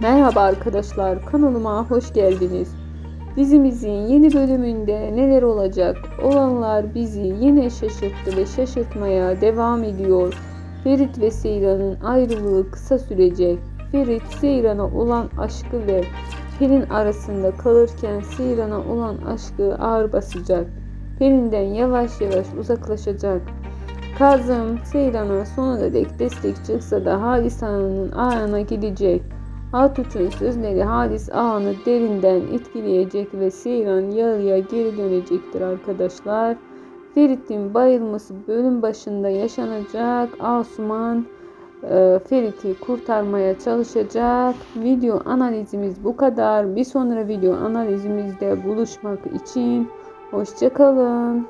Merhaba arkadaşlar, kanalıma hoş geldiniz. Dizimizin yeni bölümünde neler olacak? Olanlar bizi yine şaşırttı ve şaşırtmaya devam ediyor. Ferit ve Seyran'ın ayrılığı kısa sürecek. Ferit, Seyran'a olan aşkı ve Pelin arasında kalırken Seyran'a olan aşkı ağır basacak. Pelin'den yavaş yavaş uzaklaşacak. Kazım, Seyran'a sonuna dek destek çıksa da Halis ağına gidecek. Hatut'un sözleri Halis Ağa'nı derinden etkileyecek ve Seyran yarıya geri dönecektir arkadaşlar. Ferit'in bayılması bölüm başında yaşanacak. Asuman e, Ferit'i kurtarmaya çalışacak. Video analizimiz bu kadar. Bir sonra video analizimizde buluşmak için hoşçakalın.